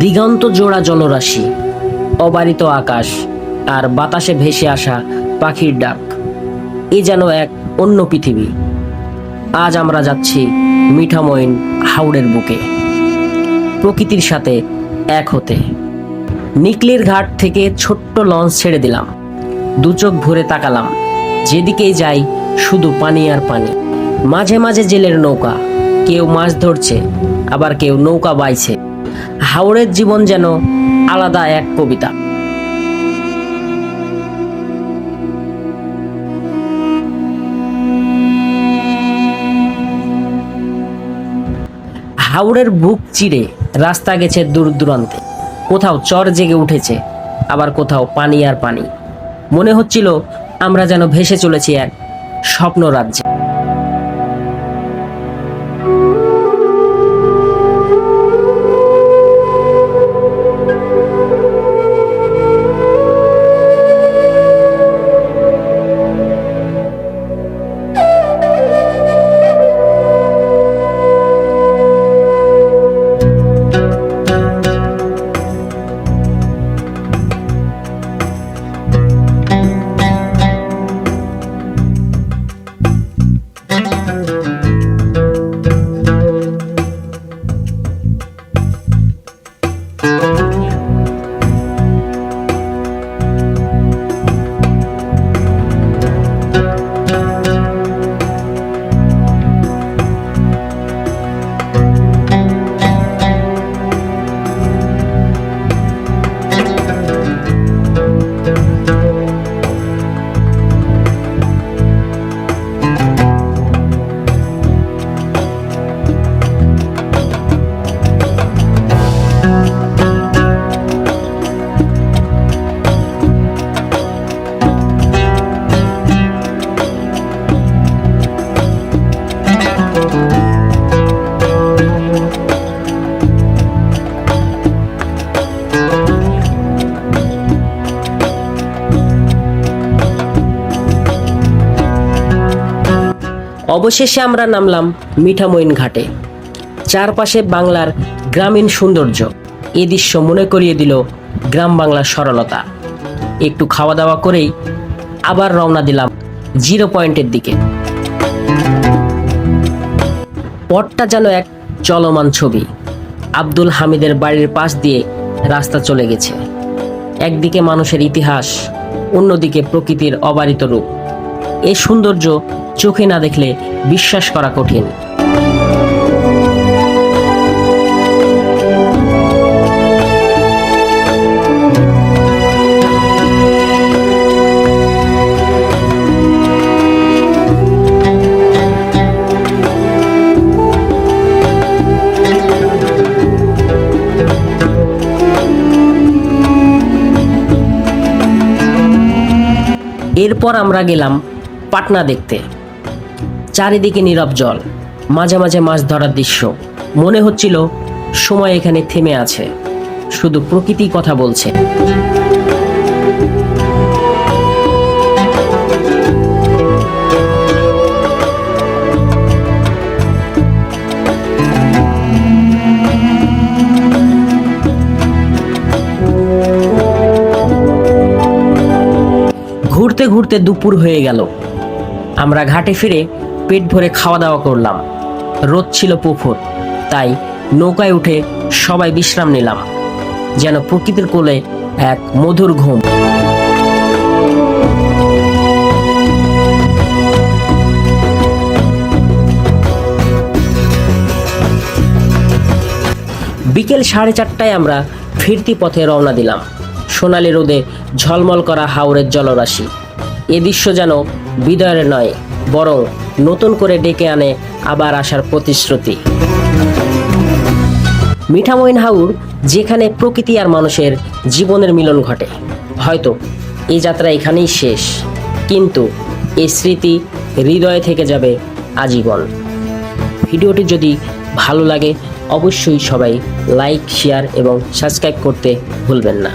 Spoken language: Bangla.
দিগন্ত জোড়া জলরাশি। অবারিত আকাশ আর বাতাসে ভেসে আসা পাখির ডাক। এ যেন এক অন্য পৃথিবী। আজ আমরা যাচ্ছি মিঠামইন হাওড়ের বুকে। প্রকৃতির সাথে এক হতে। নিকলির ঘাট থেকে ছোট্ট লঞ্চ ছেড়ে দিলাম। দু চোখ ভরে তাকালাম। যেদিকেই যাই, শুধু পানি আর পানি। মাঝে মাঝে জেলের নৌকা। কেউ মাছ ধরছে, আবার কেউ নৌকা বাইছে। হাওড়ের জীবন যেন আলাদা এক কবিতা। হাওড়ের বুক চিরে রাস্তা গেছে দূর দূরান্তে। কোথাও চর জেগে উঠেছে, আবার কোথাও পানি আর পানি। মনে হচ্ছিল আমরা যেন ভেসে চলেছি এক স্বপ্ন রাজ্যে অবশেষে আমরা নামলাম মিঠামইন ঘাটে। চারপাশে বাংলার গ্রামীণ সৌন্দর্য। এ দৃশ্য মনে করিয়ে দিল গ্রাম বাংলার সরলতা। একটু খাওয়া দাওয়া করেই আবার রওনা দিলাম জিরো পয়েন্টের দিকে। পটটা যেন এক চলমান ছবি। আব্দুল হামিদের বাড়ির পাশ দিয়ে রাস্তা চলে গেছে। একদিকে মানুষের ইতিহাস, অন্যদিকে প্রকৃতির অবারিত রূপ। এই সৌন্দর্য চোখে না দেখলে বিশ্বাস করা কঠিন। এরপর আমরা গেলাম পাটনা দেখতে। চারিদিকে নীরব জল, মাঝে মাঝে মাছ ধরার দৃশ্য। মনে হচ্ছিল সময় এখানে থেমে আছে, শুধু প্রকৃতি কথা বলছে। ঘুরতে ঘুরতে দুপুর হয়ে গেল। আমরা ঘাটে ফিরে পেট ভরে খাওয়া দাওয়া করলাম। রোদ ছিল পুকুর তাই নৌকায় উঠে সবাই বিশ্রাম নিলাম, যেন প্রকৃতির কোলে এক মধুর ঘুম। বিকেল সাড়ে চারটায় আমরা ফিরতি পথে রওনা দিলাম। সোনালি রোদে ঝলমল করা হাওড়ের জলরাশি। এ দৃশ্য যেন বিদায়ের নয়, বরং নতুন করে ডেকে আনে আবার আসার প্রতিশ্রুতি। মিঠামইন হাউর, যেখানে প্রকৃতি আর মানুষের জীবনের মিলন ঘটে, হয়তো এই যাত্রা এখানেই শেষ, কিন্তু এই স্মৃতি হৃদয়ে থেকে যাবে আজীবন। ভিডিওটি যদি ভালো লাগে, অবশ্যই সবাই লাইক, শেয়ার এবং সাবস্ক্রাইব করতে ভুলবেন না।